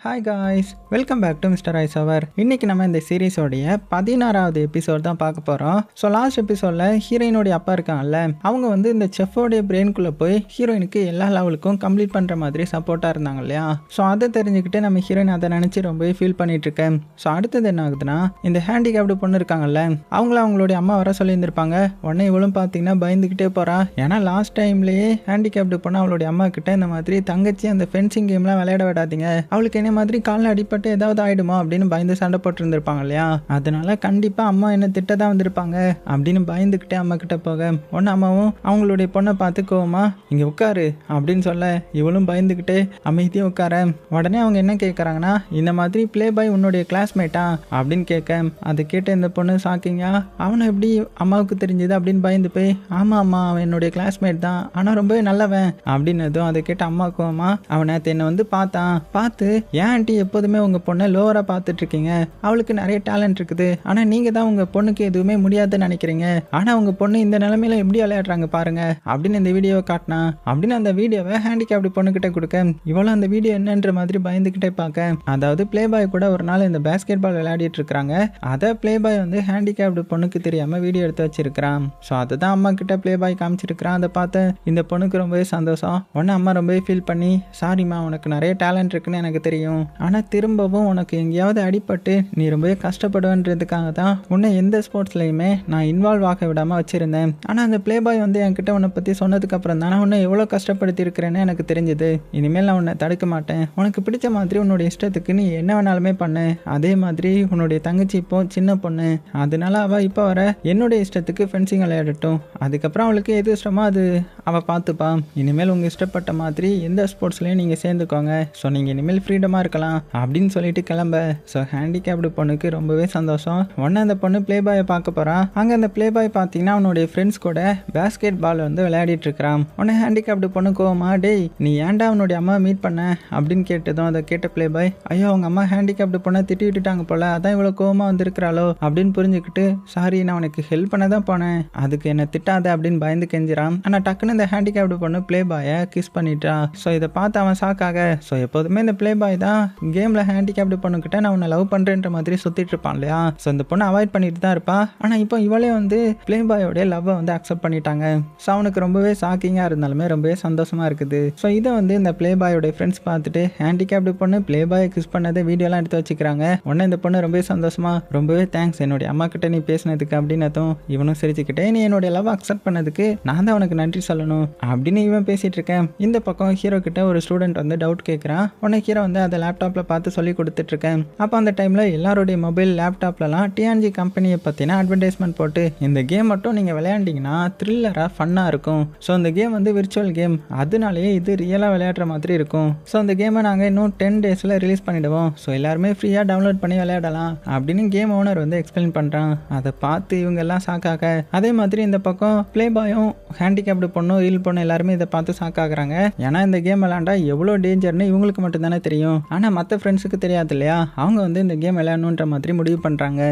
Hi guys welcome back to mister ice அவர் இன்னைக்கு நம்ம இந்த சீரீஸோடைய பதினாறாவது எபிசோட் தான் பார்க்க போகிறோம் ஸோ லாஸ்ட் எபிசோடில் ஹீரோயினுடைய அப்பா இருக்காங்கல்ல அவங்க வந்து இந்த செஃபோடைய பிரெயின்குள்ளே போய் ஹீரோயினுக்கு எல்லா லெவலுக்கும் கம்ப்ளீட் பண்ணுற மாதிரி சப்போர்ட்டாக இருந்தாங்க இல்லையா? ஸோ அதை தெரிஞ்சுக்கிட்டு நம்ம ஹீரோயின் அதை நினச்சி ரொம்பவே ஃபீல் பண்ணிகிட்ருக்கேன் இருக்கேன். ஸோ அடுத்தது என்ன ஆகுதுன்னா இந்த ஹேண்டிகேப்டு பொண்ணு இருக்காங்கல்ல அவங்கள அவங்களுடைய அம்மா வர சொல்லியிருந்திருப்பாங்க. உடனே இவளும் பார்த்தீங்கன்னா பயந்துக்கிட்டே போகிறா ஏன்னா லாஸ்ட் டைம்லேயே ஹேண்டிகேப்டு பொண்ணு அவளுடைய அம்மா கிட்ட இந்த மாதிரி தங்கச்சி அந்த ஃபென்சிங் கேம்லாம் விளையாட விடாதீங்க. அவளுக்கு என்ன மாதிரி காலில் அடிபட்டு ஏதாவது ஆயிடுமா அப்படின்னு பயந்து சண்டை போட்டுருந்துருப்பாங்க இல்லையா? அதனால கண்டிப்பாக அம்மா என்ன திட்ட தான் வந்திருப்பாங்க அப்படின்னு பயந்துக்கிட்டே அம்மா கிட்ட போக உடனே அம்மாவும் அவங்களுடைய பொண்ணை பார்த்துக்கோமா இங்கே உட்காரு அப்படின்னு சொல்ல இவளும் பயந்துக்கிட்டே அமைதியாக உட்கார. உடனே அவங்க என்ன கேட்குறாங்கன்னா இந்த மாதிரி ப்ளே பாய் உன்னுடைய கிளாஸ்மேட்டா அப்படின்னு கேட்க அதை கேட்ட இந்த பொண்ணு சாக்கிங்கா அவனை எப்படி அம்மாவுக்கு தெரிஞ்சது? அப்படின்னு பயந்து போய் ஆமாம் அம்மா அவன் என்னுடைய கிளாஸ்மேட் தான். ஆனால் ரொம்பவே நல்லவன். அப்படின்னு எதுவும் அதை கேட்ட அம்மா அவன் அவனை என்னை வந்து பார்த்தான். பார்த்து ஏன் ஆண்டி எப்போதுமே உங்கள் பொண்ணை லோவராக பார்த்துட்டு இருக்கீங்க அவளுக்கு நிறைய டேலண்ட் இருக்குது. ஆனால் நீங்கள் தான் உங்கள் பொண்ணுக்கு எதுவுமே முடியாதுன்னு நினைக்கிறீங்க. ஆனால் உங்கள் பொண்ணு இந்த நிலமையில எப்படி விளையாடுறாங்க பாருங்க. அப்படின்னு இந்த வீடியோவை காட்டினா அப்படின்னு அந்த வீடியோவை ஹேண்டிகேப்டு பொண்ணுக்கிட்ட கொடுக்க இவ்வளோ அந்த வீடியோ என்னன்ற மாதிரி பயந்துக்கிட்டே பார்க்க. அதாவது ப்ளே பாய் கூட ஒரு நாள் இந்த பேஸ்கெட் பால் விளையாடிட்டு இருக்கிறாங்க. அதை ப்ளே பாய் வந்து ஹேண்டிகேப்டு பொண்ணுக்கு தெரியாமல் வீடியோ எடுத்து வச்சிருக்கிறான். ஸோ அதை தான் அம்மா கிட்ட ப்ளே பாய் காமிச்சிருக்கிறான். அதை பார்த்து இந்த பொண்ணுக்கு ரொம்பவே சந்தோஷம். உடனே அம்மா ரொம்பவே ஃபீல் பண்ணி சாரிம்மா உனக்கு நிறைய டேலண்ட் இருக்குன்னு எனக்கு தெரியும். ஆனால் திரும்பவும் உனக்கு எங்கேயாவது அடிபட்டு நீ ரொம்பவே கஷ்டப்படுவேன்றதுக்காக தான் உன்னை எந்த ஸ்போர்ட்ஸ்லையுமே நான் இன்வால்வ் ஆக விடாமல் வச்சுருந்தேன். ஆனால் அந்த ப்ளே பாய் வந்து என்கிட்ட உன்னை பற்றி சொன்னதுக்கப்புறம் தான் நான் உன்னை எவ்வளோ கஷ்டப்படுத்தி இருக்கிறேன்னு எனக்கு தெரிஞ்சது. இனிமேல் நான் உன்னை தடுக்க மாட்டேன். உனக்கு பிடிச்ச மாதிரி உன்னுடைய இஷ்டத்துக்கு நீ என்ன வேணாலுமே பண்ணு. அதே மாதிரி உன்னுடைய தங்கச்சி இப்போ சின்ன பொண்ணு. அதனால அவள் இப்போ வர என்னுடைய இஷ்டத்துக்கு ஃபென்சிங் விளையாடட்டும். அதுக்கப்புறம் அவளுக்கு எது இஷ்டமோ அது அவள் பார்த்துப்பா இனிமேல் உங்கள் இஷ்டப்பட்ட மாதிரி எந்த ஸ்போர்ட்ஸ்லையும் நீங்கள் சேர்ந்துக்கோங்க. ஸோ நீங்கள் இனிமேல் ஃப்ரீடமாக இருக்கலாம். அப்படின்னு சொல்லிட்டு கிளம்ப. ஸோ ஹேண்டிகேப்டு பொண்ணுக்கு ரொம்பவே சந்தோஷம். உடனே அந்த பொண்ணு ப்ளே பாயை பார்க்க போகிறான் அங்கே அந்த ப்ளே பாய் பார்த்தீங்கன்னா அவனுடைய ஃப்ரெண்ட்ஸ் கூட பேஸ்கெட் பால் வந்து விளையாடிட்டு இருக்கிறான். உடனே ஹேண்டிகேப்டு பொண்ணு கோவமா டேய் நீ ஏன்டா அவனுடைய அம்மா மீட் பண்ண? அப்படின்னு கேட்டதும் அதை கேட்ட ப்ளே பாய் ஐயோ அவங்க அம்மா ஹேண்டிகேப்டு பொண்ணை திட்டி விட்டுட்டாங்க போல. அதான் இவ்வளோ கோவமா வந்திருக்கிறாளோ? அப்படின்னு புரிஞ்சுக்கிட்டு சாரி நான் உனக்கு ஹெல்ப் பண்ண தான் போனேன். அதுக்கு என்ன திட்டாத அப்படின்னு பயந்து கெஞ்சிரான் ஆனால் டக்குன்னு இந்த ஹேண்டிகேப்டு பொண்ணு ப்ளே பாயை கிஸ் பண்ணிட்டா. ஸோ இதை பார்த்து அவன் ஷாக்காக ஸோ எப்போதுமே இந்த ப்ளே பாய் தான் கேமில் ஹேண்டிகேப்டு பொண்ணுக்கிட்ட நான் உன்னை லவ் பண்ணுறேன்ற மாதிரி சுற்றிட்டு இருப்பான் இல்லையா? ஸோ இந்த பொண்ணு அவாய்ட் பண்ணிட்டு தான் இருப்பா. ஆனால் இப்போ இவளே வந்து ப்ளே பாயோடைய லவ்வை வந்து அக்செப்ட் பண்ணிட்டாங்க. ஸோ அவனுக்கு ரொம்பவே ஷாக்கிங்காக இருந்தாலுமே ரொம்பவே சந்தோஷமாக இருக்குது. ஸோ இதை வந்து இந்த பிளே பாயோடைய ஃப்ரெண்ட்ஸ் பார்த்துட்டு ஹேண்டிகேப்டு பொண்ணு ப்ளே பாய் கிஸ் பண்ணதை வீடியோலாம் எடுத்து வச்சுக்கிறாங்க. உடனே இந்த பொண்ணு ரொம்பவே சந்தோஷமா ரொம்பவே தேங்க்ஸ் என்னுடைய அம்மா கிட்ட நீ பேசினதுக்கு அப்படின்னதும் இவனும் சிரிச்சுக்கிட்டே நீ என்னுடைய லவ் அக்செப்ட் பண்ணதுக்கு நான் தான் உனக்கு நன்றி சொல்லணும் அப்படின்னு இவன் பேசிட்டு இருக்கேன். இந்த பக்கம் ஹீரோ கிட்ட ஒரு ஸ்டூடெண்ட் வந்து டவுட் கேட்குறான் உடனே ஹீரோ வந்து அதை லேப்டாப்பில் பார்த்து சொல்லி கொடுத்துட்ருக்கேன். அப்போ அந்த டைமில் எல்லாருடைய மொபைல் லேப்டாப்லலாம் டிஎன்ஜி கம்பெனியை பற்றின அட்வர்டைஸ்மெண்ட் போட்டு இந்த கேம் மட்டும் நீங்கள் விளையாண்டிங்கன்னா த்ரில்லராக ஃபன்னாக இருக்கும். ஸோ இந்த கேம் வந்து விர்ச்சுவல் கேம் அதனாலேயே இது ரியலாக விளையாடுற மாதிரி இருக்கும். ஸோ அந்த கேமை நாங்கள் இன்னும் டென் டேஸில் ரிலீஸ் பண்ணிவிடுவோம் ஸோ எல்லாருமே ஃப்ரீயாக டவுன்லோட் பண்ணி விளையாடலாம் அப்படின்னு கேம் ஓனர் வந்து எக்ஸ்பிளைன் பண்ணுறான் அதை பார்த்து இவங்கெல்லாம் சாக்காக அதே மாதிரி இந்த பக்கம் ப்ளே பாயும் ஹேண்டிகேப்டு பொண்ணும் ரீல் பொண்ணும் எல்லாருமே இதை பார்த்து சாக்காகிறாங்க ஏன்னா இந்த கேம் விளாண்டா எவ்வளோ டேஞ்சர்னு இவங்களுக்கு மட்டும்தானே தெரியும். ஆனால் மற்ற ஃப்ரெண்ட்ஸுக்கு தெரியாது இல்லையா அவங்க வந்து இந்த கேம் விளையாடணுன்ற மாதிரி முடிவு பண்ணுறாங்க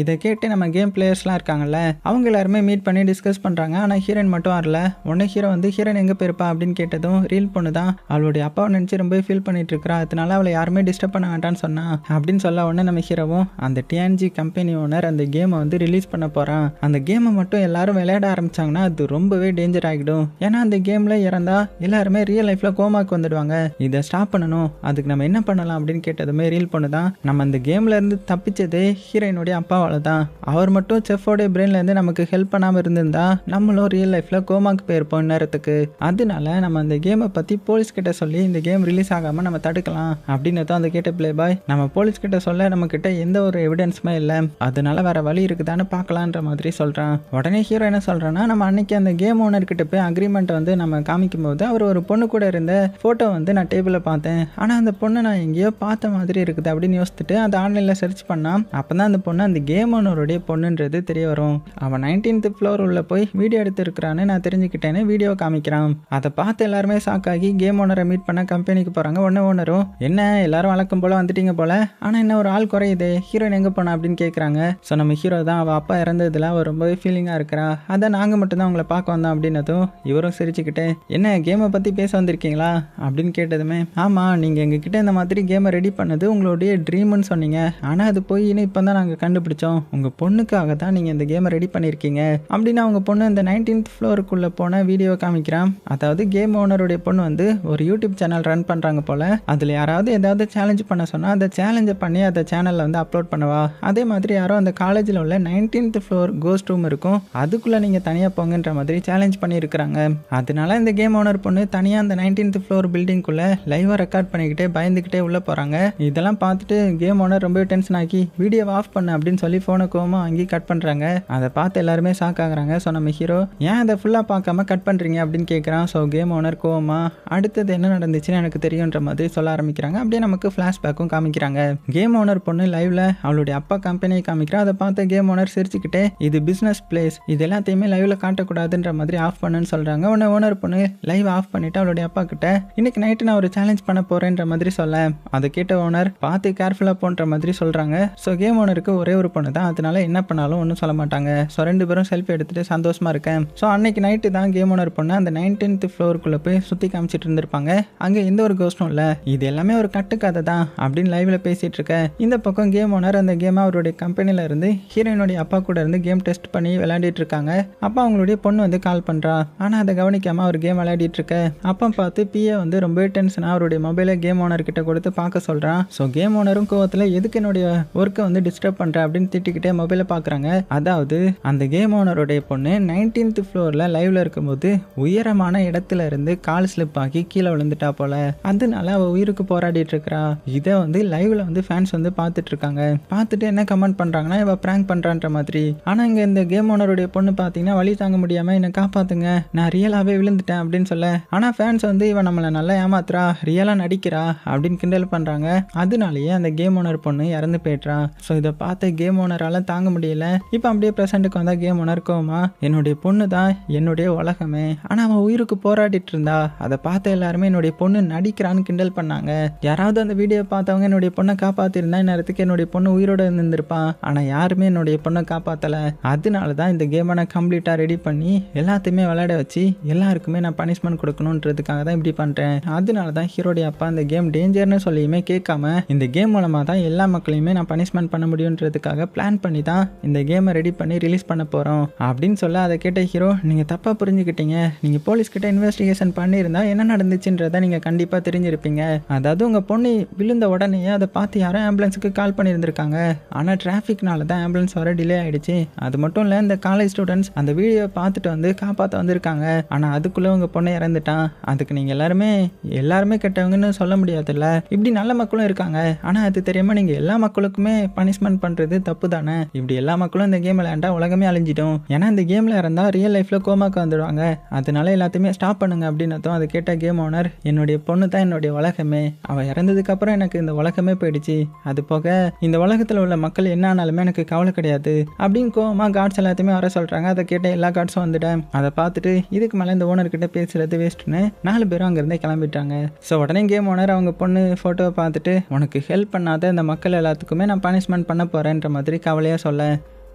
இதை கேட்டு நம்ம கேம் பிளேயர்ஸ்லாம் இருக்காங்கல்ல அவங்க எல்லாருமே மீட் பண்ணி டிஸ்கஸ் பண்ணுறாங்க ஆனால் ஹீரோயின் மட்டும் வரல. உடனே ஹீரோ வந்து ஹீரோயின் எங்கே போயிருப்பா அப்படின்னு கேட்டதும் ரீல் பொண்ணு தான் அவளுடைய அப்பாவை நினச்சி ரொம்ப ஃபீல் பண்ணிட்டு இருக்கிறா. அதனால அவளை யாருமே டிஸ்டர்ப் பண்ண வேண்டாம்னு சொன்னா அப்படின்னு சொல்ல உடனே நம்ம ஹீரோவும் அந்த டிஎன்ஜி கம்பெனி ஓனர் அந்த கேமை வந்து ரிலீஸ் பண்ண போகிறான் அந்த கேமை மட்டும் எல்லாரும் விளையாட ஆரம்பிச்சாங்கன்னா அது ரொம்பவே டேஞ்சர் ஆகிடும். ஏன்னா அந்த கேமில் இறந்தா எல்லாருமே ரியல் லைஃப்பில் கோமாக்கு வந்துடுவாங்க. இதை ஸ்டாப் பண்ணணும். அதுக்கு நம்ம என்ன பண்ணலாம் அப்படின்னு கேட்டதுமே ரீல் பொண்ணு தான். நம்ம அந்த கேம்ல இருந்து தப்பிச்சதே ஹீரோயினுடைய அப்பா அவ்வளோதான் தான் அவர் மட்டும் செஃபோடைய பிரெயின்லேருந்து நமக்கு ஹெல்ப் பண்ணாமல் இருந்திருந்தா நம்மளும் ரியல் லைஃப்பில் கோமாக்கு போயிருப்போம் நேரத்துக்கு அதனால நம்ம அந்த கேமை பற்றி போலீஸ் கிட்ட சொல்லி இந்த கேம் ரிலீஸ் ஆகாமல் நம்ம தடுக்கலாம் அப்படின்னு தான் அந்த கேட்ட ப்ளே பாய் நம்ம போலீஸ் கிட்ட சொல்ல நம்ம கிட்ட எந்த ஒரு எவிடன்ஸுமே இல்லை. அதனால வேற வழி இருக்குதான்னு பார்க்கலான்ற மாதிரி சொல்கிறான் உடனே ஹீரோ என்ன சொல்கிறான்னா நம்ம அன்னைக்கு அந்த கேம் ஓனர் கிட்ட போய் அக்ரிமெண்ட் வந்து நம்ம காமிக்கும் போது அவர் ஒரு பொண்ணு கூட இருந்த ஃபோட்டோ வந்து நான் டேபிளில் பார்த்தேன். ஆனால் அந்த பொண்ணை நான் எங்கேயோ பார்த்த மாதிரி இருக்குது அப்படின்னு யோசிச்சுட்டு அந்த ஆன்லைனில் சர்ச் பண்ணால் அப்போ தான் அந்த பொண்ணு அந்த கேம் ஓனருடைய பொண்ணுன்றது தெரிய வரும். அவன் நைன்டீன்த் ஃப்ளோர் உள்ள போய் வீடியோ எடுத்திருக்கிறான்னு நான் தெரிஞ்சுக்கிட்டேன்னு வீடியோ காமிக்கிறான். அதை பார்த்து எல்லாருமே ஷாக்காகி கேம் ஓனரை மீட் பண்ண கம்பெனிக்கு போகிறாங்க ஒன்று ஓனரும் என்ன எல்லாரும் வழக்கம் போல் வந்துட்டீங்க போல? ஆனால் என்ன ஒரு ஆள் குறையுது ஹீரோயின் எங்கே போனா அப்படின்னு கேட்குறாங்க ஸோ நம்ம ஹீரோ தான் அவள் அப்பா இறந்ததுல அவள் ரொம்பவே ஃபீலிங்காக இருக்கிறா. அதை நாங்கள் மட்டும்தான் உங்களை பார்க்க வந்தோம் அப்படின்னதும் இவரும் சிரிச்சுக்கிட்டே என்ன கேமை பற்றி பேச வந்திருக்கீங்களா? அப்படின்னு கேட்டதுமே ஆமாம் நீங்கள் எங்ககிட்ட இந்த மாதிரி கேமை ரெடி பண்ணது உங்களுடைய ட்ரீம்னு சொன்னீங்க. ஆனால் அது போய் இப்போ தான் நாங்கள் கண்டுபிடிச்சோம். உங்கள் பொண்ணுக்காக தான் நீங்கள் இந்த கேமை ரெடி பண்ணியிருக்கீங்க அப்படின்னு அவங்க பொண்ணு இந்த நைன்டீன்த் ஃப்ளோருக்குள்ளே போன வீடியோ காமிக்கிறான். அதாவது கேம் ஓனருடைய பொண்ணு வந்து ஒரு யூடியூப் சேனல் ரன் பண்ணுறாங்க போல். அதில் யாராவது ஏதாவது சேலஞ்ச் பண்ண சொன்னால் அந்த சேலஞ்சை பண்ணி அதை சேனலில் வந்து அப்லோட் பண்ணவா? அதே மாதிரி யாரோ அந்த காலேஜில் உள்ள நைன்டீன்த் ஃப்ளோர் கோஸ்ட் ரூம் இருக்கும். அதுக்குள்ளே நீங்கள் தனியாக போங்கன்ற மாதிரி சேலஞ்ச் பண்ணியிருக்கிறாங்க. அதனால இந்த கேம் ஓனர் பொண்ணு தனியாக அந்த நைன்டீன்த் ஃப்ளோர் பில்டிங்குள்ளே லைவாக ரெக்கார்ட் பண்ணிக்கிட்டே பயந்துக்கிட்டே உள்ளே போகிறாங்க இதெல்லாம் பார்த்துட்டு கேம் ஓனர் ரொம்ப டென்ஷன் ஆக்கி வீடியோவை ஆஃப் பண்ண அப்படின்னு சொல்லி ஃபோனை கோவமாக வாங்கி கட் பண்ணுறாங்க அதை பார்த்து எல்லாருமே ஷாக் ஆகுறாங்க. ஸோ நம்ம ஹீரோ ஏன் அதை ஃபுல்லாக பார்க்காம கட் பண்ணுறீங்க அப்படின்னு கேட்குறான் ஸோ கேம் ஓனர் கோமா அடுத்தது என்ன நடந்துச்சுன்னு எனக்கு தெரியுன்ற மாதிரி சொல்ல ஆரம்பிக்கிறாங்க. அப்படியே நமக்கு ஃப்ளாஷ்பேக்கும் காமிக்கிறாங்க. கேம் ஓனர் பொண்ணு லைவ்ல அவளுடைய அப்பா கம்பெனியை காமிக்கிறா. அதை பார்த்து கேம் ஓனர் சிரிச்சுக்கிட்டே இது பிஸ்னஸ் பிளேஸ் இது எல்லாத்தையுமே லைவ்ல காட்டக்கூடாதுன்ற மாதிரி ஆஃப் பண்ணுன்னு சொல்றாங்க. உடனே ஓனர் பொண்ணு லைவ் ஆஃப் பண்ணிட்டு அவளுடைய அப்பா கிட்ட இன்னைக்கு நைட்டு நான் ஒரு சேலஞ்ச் பண்ண போறேன்ற மாதிரி சொல்ல. அதை கேட்ட ஓனர் பார்த்து கேர்ஃபுல்லாக போன்ற மாதிரி சொல்றாங்க. ஸோ கேம் ஓனருக்கு ஒரே ஒரு பொண்ணு தான் அதனால என்ன பண்ணாலும் ஒன்றும் சொல்ல மாட்டாங்க. ஸோ ரெண்டு பேரும் செல்ஃபி எடுத்துட்டு சந்தோஷமா இருக்கேன். ஸோ அன்னைக்கு நைட்டு தான் கேம் ஓனர் பொண்ணு அந்த நைன்டீன்த் ஃப்ளோருக்குள்ளே போய் சுற்றி காமிச்சிட்டு இருந்திருப்பாங்க. அங்கே எந்த ஒரு கோஷ்டும் இல்லை. இது எல்லாமே ஒரு கட்டுக்கதை தான் அப்படின்னு லைவ்ல பேசிட்டு இருக்க இந்த பக்கம் கேம் ஓனர் அந்த கேம் அவருடைய கம்பெனில இருந்து ஹீரோயினுடைய அப்பா கூட இருந்து கேம் டெஸ்ட் பண்ணி விளையாடிட்டு இருக்காங்க. அப்பா அவங்களுடைய பொண்ணு வந்து கால் பண்றா. ஆனா அதை கவனிக்காம அவர் கேம் விளையாடிட்டு இருக்க. அப்பா பார்த்து பிஏ வந்து ரொம்ப டென்ஷனாக அவருடைய மொபைலை கேம் ஓனர் கிட்ட கொடுத்து பார்க்க சொல்றான் ஸோ கேம் ஓனரும் கோவத்தில் எதுக்கு என்னுடைய ஒர்க்கை வந்து டிஸ்டர்ப் பண்ற? அப்படின்னு திட்டிக்கிட்டே மொபைலை பார்க்குறாங்க அதாவது அந்த கேம் ஓனருடைய பொண்ணு நைன்டீன்த் ஃப்ளோரில் லைவ்ல இருக்கும்போது உயரமான இடத்துல இருந்து கால் ஸ்லிப் ஆகி கீழே விழுந்துட்டா போல. அதனால அவ உயிருக்கு போராடிட்டு இருக்கிறா. இதை வந்து லைவ்ல வந்து ஃபேன்ஸ் வந்து பார்த்துட்டு இருக்காங்க. பார்த்துட்டு என்ன கமெண்ட் பண்றாங்கன்னா இவ பிராங்க் பண்றான்ற மாதிரி. ஆனா இங்க இந்த கேம் ஓனருடைய பொண்ணு பார்த்தீங்கன்னா வழி தாங்க முடியாம என்னை காப்பாத்துங்க. நான் ரியலாவே விழுந்துட்டேன் அப்படின்னு சொல்ல. ஆனா ஃபேன்ஸ் வந்து இவன் நம்மளை நல்லா ஏமாத்துறா. ரியலா நடிக்கிறா. அப்படின்னு கிண்டல் பண்றாங்க. அதனாலேயே அந்த கேம் ஓனர் பொண்ணு இறந்து போயிட்றா. ஸோ இதை பார்த்த கேம் கேம் ஓனரால தாங்க முடியல. இப்போ அப்படியே ப்ரெசென்ட்டுக்கு வந்தா கேம் ஓனர் கோமா என்னுடைய பொண்ணு தான் என்னுடைய உலகமே. ஆனா அவன் உயிருக்கு போராடிட்டு இருந்தா அதை பார்த்த எல்லாருமே என்னுடைய பொண்ணு நடிக்கிறான்னு கிண்டல் பண்ணாங்க. யாராவது அந்த வீடியோ பார்த்தவங்க என்னுடைய பொண்ணை காப்பாத்திருந்தா நேரத்துக்கு என்னுடைய பொண்ணு உயிரோட இருந்திருப்பான் ஆனா யாருமே என்னுடைய பொண்ணை காப்பாத்தல. அதனால தான் இந்த கேமை நான் கம்ப்ளீட்டா ரெடி பண்ணி எல்லாத்தையுமே விளையாட வச்சு எல்லாருக்குமே நான் பனிஷ்மெண்ட் கொடுக்கணுன்றதுக்காக தான் இப்படி பண்றேன். அதனால தான் ஹீரோடைய அப்பா இந்த கேம் டேஞ்சர்னு சொல்லியுமே கேட்காம இந்த கேம் மூலமா தான் எல்லா மக்களையுமே நான் பனிஷ்மெண்ட் பண்ண முடியுன்றதுக்காக பிளான் பண்ணி தான் இந்த கேமை ரெடி பண்ணி ரிலீஸ் பண்ண போகிறோம் அப்படின்னு சொல்ல அதை கேட்ட ஹீரோ நீங்கள் தப்பாக புரிஞ்சுக்கிட்டீங்க. நீங்கள் போலீஸ்கிட்ட இன்வெஸ்டிகேஷன் பண்ணியிருந்தா என்ன நடந்துச்சுன்றத நீங்கள் கண்டிப்பாக தெரிஞ்சிருப்பீங்க. அதாவது உங்கள் பொண்ணு விழுந்த உடனே அதை பார்த்து யாரும் ஆம்புலன்ஸுக்கு கால் பண்ணியிருந்திருக்காங்க. ஆனால் டிராஃபிக்னால தான் ஆம்புலன்ஸ் வர டிலே ஆகிடுச்சு அது மட்டும் இல்லை இந்த காலேஜ் ஸ்டூடெண்ட்ஸ் அந்த வீடியோ பார்த்துட்டு வந்து காப்பாற்ற வந்திருக்காங்க. ஆனால் அதுக்குள்ளே உங்கள் பொண்ணை இறந்துட்டான். அதுக்கு நீங்கள் எல்லாருமே எல்லாருமே கெட்டவங்கன்னு சொல்ல முடியாதுல்ல. இப்படி நல்ல மக்களும் இருக்காங்க. ஆனால் அது தெரியாமல் நீங்கள் எல்லா மக்களுக்குமே பனிஷ்மெண்ட் பண்ணுறது தப்பு தானே இப்படி எல்லா மக்களும் இந்த கேம் விளையாண்டா உலகமே அழிஞ்சிட்டோம் ஏன்னா இந்த கேம்ல இருந்தா ரியல் லைஃப்ல கோமாக்கு வந்துடுவாங்க. அதனால எல்லாத்தையுமே ஸ்டாப் பண்ணுங்க அப்படின்னதும் அதை கேட்ட கேம் ஓனர் என்னுடைய பொண்ணு தான் என்னுடைய உலகமே. அவ இறந்ததுக்கு அப்புறம் எனக்கு இந்த உலகமே போயிடுச்சு. அது போக இந்த உலகத்துல உள்ள மக்கள் என்ன ஆனாலுமே எனக்கு கவலை கிடையாது. அப்படின்னு கோமா கார்ட்ஸ் எல்லாத்தையுமே வர சொல்றாங்க. அதை கேட்ட எல்லா கார்ட்ஸும் வந்துட்டேன். அதை பார்த்துட்டு இதுக்கு மேலே இந்த ஓனர் கிட்ட பேசுறது வேஸ்ட்னு நாலு பேரும் அங்கேருந்தே கிளம்பிட்டாங்க. ஸோ உடனே கேம் ஓனர் அவங்க பொண்ணு ஃபோட்டோவை பார்த்துட்டு உனக்கு ஹெல்ப் பண்ணாத இந்த மக்கள் எல்லாத்துக்குமே நான் பனிஷ்மெண்ட் பண்ண போறேன்ற மாதிரி கவலையாக சொல்ல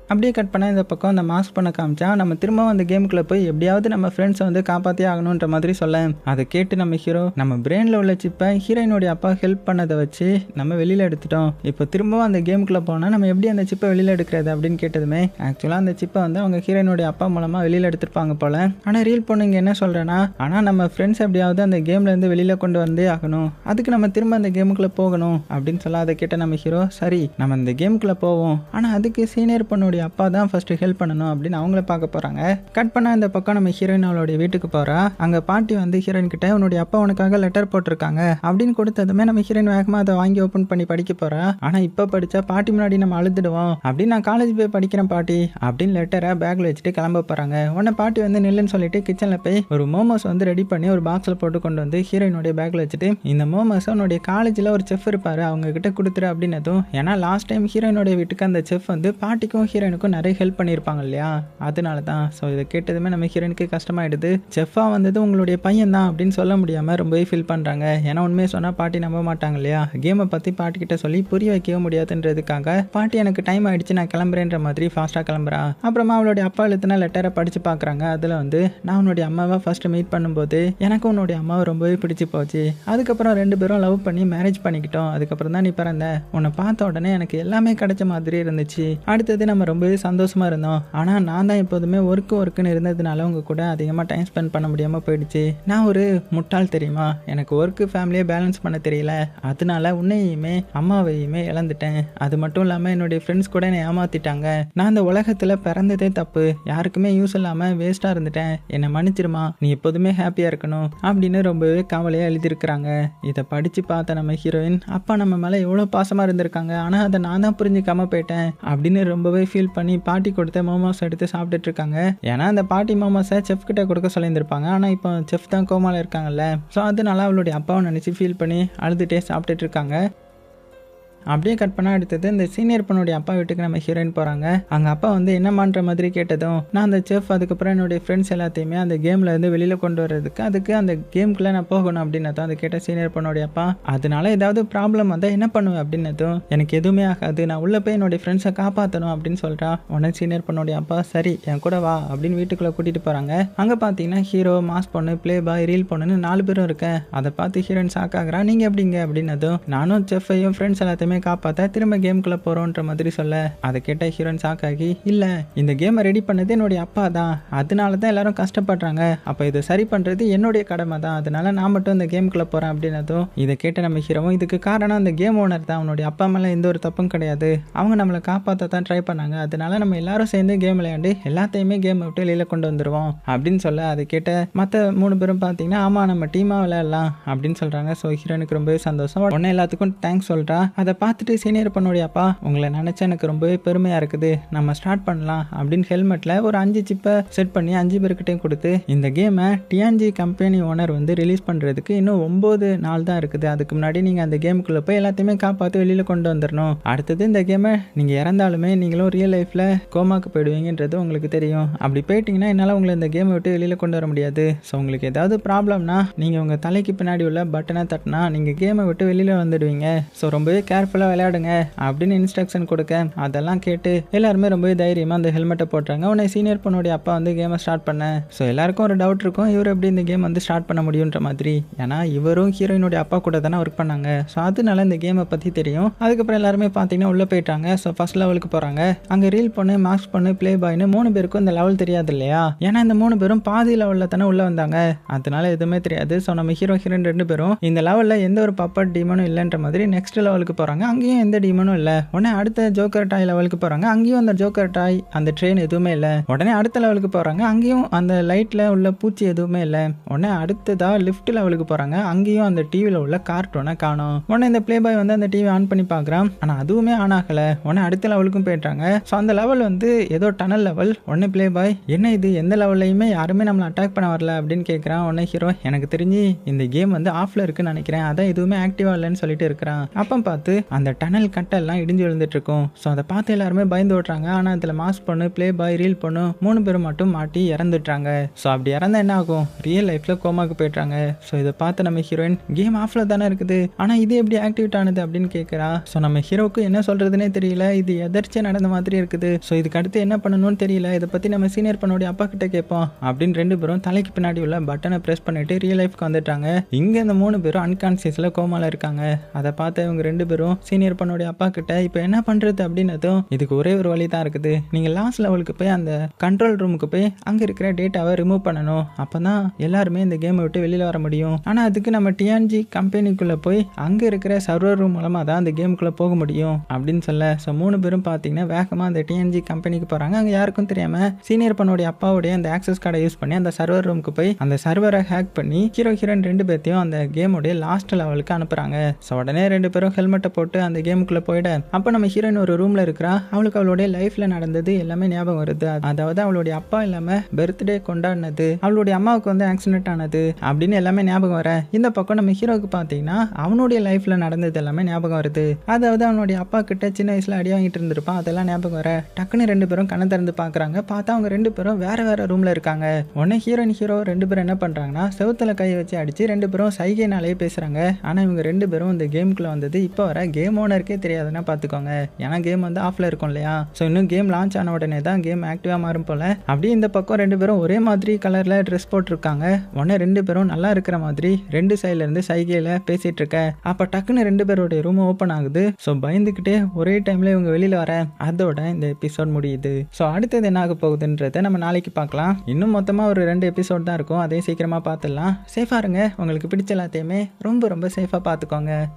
அப்படியே கட் பண்ண இந்த பக்கம் அந்த மாஸ்க் பண்ண காமிச்சா நம்ம திரும்பவும் அந்த கேமுக்குள்ள போய் எப்படியாவது நம்ம ஃப்ரெண்ட்ஸை வந்து காப்பாற்றே ஆகணுன்ற மாதிரி சொல்ல அதை கேட்டு நம்ம ஹீரோ நம்ம பிரெயினில் உள்ள சிப்பை ஹீரோயினுடைய அப்பா ஹெல்ப் பண்ணதை வச்சு நம்ம வெளியில் எடுத்துட்டோம். இப்போ திரும்பவும் அந்த கேமுக்குள்ளே போனால் நம்ம எப்படி அந்த சிப்பை வெளியில் எடுக்கிறது அப்படின்னு கேட்டதுமே ஆக்சுவலாக அந்த சிப்பை வந்து அவங்க ஹீரோயினுடைய அப்பா மூலமாக வெளியில் எடுத்திருப்பாங்க போல. ஆனால் ரீல் பொண்ணுங்க என்ன சொல்கிறேன்னா ஆனால் நம்ம ஃப்ரெண்ட்ஸ் எப்படியாவது அந்த கேம்லேருந்து வெளியில் கொண்டு வந்தே ஆகணும். அதுக்கு நம்ம திரும்ப அந்த கேமுக்குள்ளே போகணும் அப்படின்னு சொல்ல அதை கேட்ட நம்ம ஹீரோ சரி நம்ம இந்த கேமுக்குள்ளே போவோம். ஆனால் அதுக்கு சீனியர் பொண்ணுடைய ஹீரோயினுடைய அப்பா தான் ஃபர்ஸ்ட் ஹெல்ப் பண்ணணும் அப்படின்னு அவங்கள பார்க்க போறாங்க. கட் பண்ண இந்த பக்கம் நம்ம ஹீரோயின் அவளுடைய வீட்டுக்கு போறா. அங்க பாட்டி வந்து ஹீரோயின் கிட்ட உன்னுடைய அப்பா உனக்காக லெட்டர் போட்டிருக்காங்க. அப்படின்னு கொடுத்ததுமே நம்ம ஹீரோயின் வேகமா அதை வாங்கி ஓப்பன் பண்ணி படிக்க போறா. ஆனா இப்ப படிச்சா பாட்டி முன்னாடி நம்ம அழுதுடுவோம். அப்படின்னு நான் காலேஜ் போய் படிக்கிறேன் பாட்டி அப்படின்னு லெட்டரை பேக்ல வச்சுட்டு கிளம்ப போறாங்க. உடனே பாட்டி வந்து நில்லுன்னு சொல்லிட்டு கிச்சன்ல போய் ஒரு மோமோஸ் வந்து ரெடி பண்ணி ஒரு பாக்ஸ்ல போட்டு கொண்டு வந்து ஹீரோயினுடைய பேக்ல வச்சுட்டு இந்த மோமோஸ் உன்னுடைய காலேஜ்ல ஒரு செஃப் இருப்பாரு அவங்க கிட்ட கொடுத்துரு அப்படின்னதும் ஏன்னா லாஸ்ட் டைம் ஹீரோயினுடைய வீட்டுக்கு அந்த செஃப் வந்து பாட்டிக்கும் ஹீரோ ஹீரோயினுக்கும் நிறைய ஹெல்ப் பண்ணியிருப்பாங்க இல்லையா? அதனால தான் ஸோ இதை கேட்டதுமே நம்ம ஹீரோயினுக்கு கஷ்டமாயிடுது. செஃப்பாக வந்தது உங்களுடைய பையன் தான் அப்படின்னு சொல்ல முடியாமல் ரொம்பவே ஃபீல் பண்ணுறாங்க ஏன்னா உண்மையை சொன்னால் பாட்டி நம்ப மாட்டாங்க இல்லையா? கேமை பற்றி பாட்டி கிட்ட சொல்லி புரிய வைக்கவே முடியாதுன்றதுக்காக பாட்டி எனக்கு டைம் ஆயிடுச்சு நான் கிளம்புறேன்ற மாதிரி ஃபாஸ்ட்டாக கிளம்புறா. அப்புறமா அவளுடைய அப்பா எழுத்துன லெட்டரை படித்து பார்க்குறாங்க அதில் வந்து நான் உன்னுடைய அம்மாவை ஃபர்ஸ்ட் மீட் பண்ணும்போது எனக்கு உன்னுடைய அம்மாவை ரொம்பவே பிடிச்சி போச்சு. அதுக்கப்புறம் ரெண்டு பேரும் லவ் பண்ணி மேரேஜ் பண்ணிக்கிட்டோம். அதுக்கப்புறம் தான் நீ பிறந்த. உன்னை பார்த்த உடனே எனக்கு எல்லாமே கிடைச்ச மாதிரி இருந்துச்சு. அடுத்தது நம்ம ரொம்பவே சந்தோஷமாக இருந்தோம். ஆனால் நான் தான் எப்போதுமே ஒர்க்கு ஒர்க்குன்னு இருந்ததுனால உங்கள் கூட அதிகமாக டைம் ஸ்பெண்ட் பண்ண முடியாமல் போயிடுச்சு. நான் ஒரு முட்டாள் தெரியுமா? எனக்கு ஒர்க்கு ஃபேமிலியை பேலன்ஸ் பண்ண தெரியல. அதனால உன்னையுமே அம்மாவையுமே இழந்துட்டேன். அது மட்டும் இல்லாமல் என்னுடைய ஃப்ரெண்ட்ஸ் கூட என்னை ஏமாத்திட்டாங்க. நான் இந்த உலகத்தில் பிறந்ததே தப்பு. யாருக்குமே யூஸ் இல்லாமல் வேஸ்ட்டாக இருந்துட்டேன். என்னை மன்னிச்சிருமா? நீ எப்போதுமே ஹாப்பியாக இருக்கணும் அப்படின்னு ரொம்பவே கவலையாக எழுதியிருக்கிறாங்க. இதை படித்து பார்த்த நம்ம ஹீரோயின் அப்பா நம்ம மேலே எவ்வளோ பாசமாக இருந்திருக்காங்க. ஆனால் அதை நான் தான் புரிஞ்சுக்காம போயிட்டேன் அப்படின்னு ரொம்பவே ஃபீல் பண்ணி பாட்டி கொடுத்த மோமோஸ் எடுத்து சாப்பிட்டுட்டு இருக்காங்க ஏன்னா அந்த பாட்டி மோமோஸை செஃப் கிட்ட கொடுக்க சொல்லியிருந்திருப்பாங்க. ஆனால் இப்போ செஃப் தான் கோமால இருக்காங்கல்ல. ஸோ அதனால அவளுடைய அப்பாவை நினச்சி ஃபீல் பண்ணி அழுதுகிட்டே சாப்பிட்டுட்டு இருக்காங்க அப்படியே கட் பண்ண அடுத்தது இந்த சீனியர் பொண்ணுடைய அப்பா வீட்டுக்கு நம்ம ஹீரோயின் போகிறாங்க அங்கே அப்பா வந்து என்னமான்ற மாதிரி கேட்டதும் நான் அந்த செஃப் அதுக்கப்புறம் என்னுடைய ஃப்ரெண்ட்ஸ் எல்லாத்தையுமே அந்த கேமில் இருந்து வெளியில் கொண்டு வர்றதுக்கு அதுக்கு அந்த கேமுக்குள்ளே நான் போகணும் அப்படின்னதும் அதை கேட்ட சீனியர் பொண்ணுடைய அப்பா அதனால ஏதாவது ப்ராப்ளம் வந்தால் என்ன பண்ணுவேன் அப்படின்னதும் எனக்கு எதுவுமே ஆகாது. நான் உள்ளே போய் என்னுடைய ஃப்ரெண்ட்ஸை காப்பாற்றணும் அப்படின்னு சொல்கிறா உடனே சீனியர் பொண்ணுடைய அப்பா சரி என் கூட வா அப்படின்னு வீட்டுக்குள்ளே கூட்டிகிட்டு போகிறாங்க அங்கே பார்த்தீங்கன்னா ஹீரோ மாஸ் பொண்ணு ப்ளே பாய் ரீல் பொண்ணுன்னு நாலு பேரும் இருக்கேன். அதை பார்த்து ஹீரோயின் ஷாக்காகிறா நீங்கள் எப்படிங்க? அப்படின்னதும் நானும் செஃப்பையும் ஃப்ரெண்ட்ஸ் எல்லாத்தையுமே காப்பாற்ற திரும்ப கேமுக்குள்ளே போகிறோன்ற மாதிரி சொல்ல. அதை கேட்ட ஹீரோன் ஷாக்காகி இல்லை இந்த கேமை ரெடி பண்ணது என்னுடைய அப்பா தான். அதனால தான் எல்லாரும் கஷ்டப்படுறாங்க. அப்போ இதை சரி பண்ணுறது என்னுடைய கடமை தான். அதனால நான் மட்டும் இந்த கேமுக்குள்ளே போகிறேன் அப்படின்னதும் இதை கேட்ட நம்ம ஹீரோவும் இதுக்கு காரணம் அந்த கேம் ஓனர் தான். அவனுடைய அப்பா மேலே எந்த ஒரு தப்பும் கிடையாது. அவங்க நம்மளை காப்பாற்ற தான் ட்ரை பண்ணாங்க. அதனால நம்ம எல்லாரும் சேர்ந்து கேம் விளையாண்டு எல்லாத்தையுமே கேம் விட்டு வெளியில் கொண்டு வந்துடுவோம் அப்படின்னு சொல்ல அதை கேட்ட மற்ற மூணு பேரும் பார்த்தீங்கன்னா ஆமாம் நம்ம டீமாக விளையாடலாம் அப்படின்னு சொல்கிறாங்க ஸோ ஹீரோனுக்கு ரொம்பவே சந்தோஷம். உடனே எல்லாத்துக்கும் தேங்க்ஸ் சொல்கிறா அதை பார்த்துட்டு சீனியர் பண்ணுடைய உங்களை நினச்சா எனக்கு ரொம்பவே பெருமையாக இருக்குது. நம்ம ஸ்டார்ட் பண்ணலாம். அப்படின்னு ஹெல்மெட்டில் ஒரு அஞ்சு சிப்பை செட் பண்ணி அஞ்சு பேருக்கிட்டையும் கொடுத்து இந்த கேமை டிஎன்ஜி கம்பெனி ஓனர் வந்து ரிலீஸ் பண்ணுறதுக்கு இன்னும் ஒம்பது நாள் தான் இருக்குது. அதுக்கு முன்னாடி நீங்கள் அந்த கேமுக்குள்ளே போய் எல்லாத்தையுமே காப்பாற்றி வெளியில் கொண்டு வந்துடணும் அடுத்தது இந்த கேமை நீங்கள் இறந்தாலுமே நீங்களும் ரியல் லைஃப்பில் கோமாக்கு போயிடுவீங்கன்றது உங்களுக்கு தெரியும். அப்படி போயிட்டீங்கன்னா என்னால் உங்களை இந்த கேமை விட்டு வெளியில் கொண்டு வர முடியாது. ஸோ உங்களுக்கு ஏதாவது ப்ராப்ளம்னா நீங்கள் உங்கள் தலைக்கு பின்னாடி உள்ள பட்டனை தட்டினா நீங்கள் கேமை விட்டு வெளியில் வந்துடுவீங்க. ஸோ ரொம்பவே கேர்ஃபுல் கேர்ஃபுல்லாக விளையாடுங்க அப்படின்னு இன்ஸ்ட்ரக்ஷன் கொடுக்க அதெல்லாம் கேட்டு எல்லாருமே ரொம்ப தைரியமாக அந்த ஹெல்மெட்டை போட்டுறாங்க உடனே சீனியர் பொண்ணுடைய அப்பா வந்து கேமை ஸ்டார்ட் பண்ண. ஸோ எல்லாருக்கும் ஒரு டவுட் இருக்கும் இவர் எப்படி இந்த கேம் வந்து ஸ்டார்ட் பண்ண முடியுன்ற மாதிரி. ஏன்னா இவரும் ஹீரோயினுடைய அப்பா கூட தானே ஒர்க் பண்ணாங்க. ஸோ அதனால இந்த கேமை பற்றி தெரியும். அதுக்கப்புறம் எல்லாருமே பார்த்தீங்கன்னா உள்ளே போயிட்டாங்க. ஸோ ஃபர்ஸ்ட் லெவலுக்கு போகிறாங்க அங்கே ரீல் பொண்ணு மார்க்ஸ் பொண்ணு ப்ளே பாய்னு மூணு பேருக்கும் இந்த லெவல் தெரியாது இல்லையா? ஏன்னா இந்த மூணு பேரும் பாதி லெவலில் தானே உள்ளே வந்தாங்க. அதனால எதுவுமே தெரியாது. ஸோ நம்ம ஹீரோ ஹீரோயின் ரெண்டு பேரும் இந்த லெவலில் எந்த ஒரு பப்பட் டீமனும் இல்லைன்ற மாதிரி நெக்ஸ்ட் லெவலுக்கு போகிறாங்க அங்கேயும் எந்த டீமனும் இல்லை. உடனே அடுத்த ஜோக்கர் டாய் லெவலுக்கு போகிறாங்க அங்கேயும் அந்த ஜோக்கர் டாய் அந்த ட்ரெயின் எதுவுமே இல்லை. உடனே அடுத்த லெவலுக்கு போகிறாங்க அங்கேயும் அந்த லைட்டில் உள்ள பூச்சி எதுவுமே இல்லை. உடனே அடுத்ததாக லிஃப்ட் லெவலுக்கு போகிறாங்க அங்கேயும் அந்த டிவியில் உள்ள கார்ட்டூனை காணும். உடனே இந்த ப்ளே பாய் வந்து அந்த டிவி ஆன் பண்ணி பார்க்குறான் ஆனால் அதுவுமே ஆன் ஆகலை. உடனே அடுத்த லெவலுக்கும் போயிட்டாங்க ஸோ அந்த லெவல் வந்து ஏதோ டனல் லெவல் உடனே ப்ளே பாய் என்ன இது? எந்த லெவல்லையுமே யாருமே நம்மளை அட்டாக் பண்ண வரல அப்படின்னு கேட்குறான் உடனே ஹீரோ எனக்கு தெரிஞ்சு இந்த கேம் வந்து ஆஃப்ல இருக்குன்னு நினைக்கிறேன். அதான் எதுவுமே ஆக்டிவாக இல்லைன்னு சொல்லிட்டு இருக்கிறான். அப்போ பார்த்து அந்த டனல் கட்டெல்லாம் இடிஞ்சு விழுந்துட்டு இருக்கும் ஸோ அதை பார்த்து எல்லாருமே பயந்து ஓட்டுறாங்க ஆனால் அதில் மாஸ் பொண்ணு ப்ளே பாய் ரீல் பொண்ணு மூணு பேரும் மட்டும் மாட்டி இறந்துட்டாங்க ஸோ அப்படி இறந்தா என்ன ஆகும்? ரியல் லைஃப்பில் கோமாக்கு போயிட்டாங்க ஸோ இதை பார்த்து நம்ம ஹீரோயின் கேம் ஆஃப்ல தானே இருக்குது? ஆனால் இது எப்படி ஆக்டிவேட் ஆனது? அப்படின்னு கேட்குறா ஸோ நம்ம ஹீரோக்கு என்ன சொல்றதுனே தெரியல. இது எதர்ச்சியா நடந்த மாதிரி இருக்குது. ஸோ இதுக்கு அடுத்து என்ன பண்ணணும்னு தெரியல. இதை பற்றி நம்ம சீனியர் பண்ணோடைய அப்பா கிட்ட கேட்போம். அப்படின்னு ரெண்டு பேரும் தலைக்கு பின்னாடி உள்ள பட்டனை ப்ரெஸ் பண்ணிட்டு ரியல் லைஃப்க்கு வந்துட்டாங்க இங்கே இந்த மூணு பேரும் அன்கான்சியஸில் கோமாவில் இருக்காங்க. அதை பார்த்து இவங்க ரெண்டு பேரும் சீனியர் பொண்ணுடைய அப்பா கிட்ட இப்போ என்ன பண்றது? அப்படின்னதும் இதுக்கு ஒரே ஒரு வழி தான் இருக்குது. நீங்க லாஸ்ட் லெவலுக்கு போய் அந்த கண்ட்ரோல் ரூமுக்கு போய் அங்க இருக்கிற டேட்டாவை ரிமூவ் பண்ணணும். அப்பதான் எல்லாருமே இந்த கேமை விட்டு வெளியில வர முடியும். ஆனா அதுக்கு நம்ம டிஎன்ஜி கம்பெனிக்குள்ள போய் அங்க இருக்கிற சர்வர் ரூம் மூலமா தான் அந்த கேமுக்குள்ள போக முடியும். அப்படின்னு சொல்ல ஸோ மூணு பேரும் பார்த்தீங்கன்னா வேகமா அந்த டிஎன்ஜி கம்பெனிக்கு போறாங்க. அங்க யாருக்கும் தெரியாம சீனியர் பண்ணுடைய அப்பாவுடைய அந்த ஆக்சஸ் கார்டை யூஸ் பண்ணி அந்த சர்வர் ரூமுக்கு போய் அந்த சர்வரை ஹேக் பண்ணி ஹீரோ ஹீரோயின் ரெண்டு பேர்த்தையும் அந்த கேமுடைய லாஸ்ட் லெவலுக்கு அனுப்புறாங்க. ஸோ உடனே ரெண்டு பேரும் ஹெல்மெட்டை போட்டு போட்டு அந்த கேமுக்குள்ள போயிட. அப்போ நம்ம ஹீரோயின் ஒரு ரூம்ல இருக்கிறா. அவளுக்கு அவளுடைய லைஃப்ல நடந்தது எல்லாமே ஞாபகம் வருது. அதாவது அவளுடைய அப்பா இல்லாம பர்த்டே கொண்டாடினது. அவளுடைய அம்மாவுக்கு வந்து ஆக்சிடென்ட் ஆனது அப்படின்னு எல்லாமே ஞாபகம் வர. இந்த பக்கம் நம்ம ஹீரோக்கு பார்த்தீங்கன்னா அவனுடைய லைஃப்ல நடந்தது எல்லாமே ஞாபகம் வருது. அதாவது அவனுடைய அப்பா கிட்ட சின்ன வயசுல அடி வாங்கிட்டு இருந்திருப்பான். அதெல்லாம் ஞாபகம் வர. டக்குன்னு ரெண்டு பேரும் கண்ணை திறந்து பார்க்கறாங்க பார்த்தா அவங்க ரெண்டு பேரும் வேற வேற ரூம்ல இருக்காங்க. உடனே ஹீரோயின் ஹீரோ ரெண்டு பேரும் என்ன பண்றாங்கன்னா செவுத்துல கையை வச்சு அடிச்சு ரெண்டு பேரும் சைகைனாலேயே பேசுறாங்க. ஆனா இவங்க ரெண்டு பேரும் இந்த கேமுக்குள்ள வந்தது இப்போ வர கேம் ஓனருக்கே தெரியாதுன்னா பார்த்துக்கோங்க ஏன்னா கேம் வந்து ஆஃப்ல இருக்கும் இல்லையா? ஸோ இன்னும் கேம் லான்ச் ஆன உடனே தான் கேம் ஆக்டிவாக மாறும் போல. அப்படியே இந்த பக்கம் ரெண்டு பேரும் ஒரே மாதிரி கலரில் ட்ரெஸ் போட்டிருக்காங்க. உடனே ரெண்டு பேரும் நல்லா இருக்கிற மாதிரி ரெண்டு சைட்லேருந்து சைகையில் பேசிகிட்டு இருக்க. அப்போ டக்குன்னு ரெண்டு பேருடைய ரூம் ஓப்பன் ஆகுது. ஸோ பயந்துக்கிட்டே ஒரே டைம்ல இவங்க வெளியில் வர. அதோட இந்த எபிசோட் முடியுது. ஸோ அடுத்தது என்ன ஆக போகுதுன்றதை நம்ம நாளைக்கு பார்க்கலாம். இன்னும் மொத்தமாக ஒரு ரெண்டு எபிசோட் தான் இருக்கும். அதையும் சீக்கிரமாக பார்த்துடலாம். சேஃபாக இருங்க உங்களுக்கு பிடிச்ச எல்லாத்தையுமே ரொம்ப ரொம்ப சேஃபாக பார்த்துக்கோங்க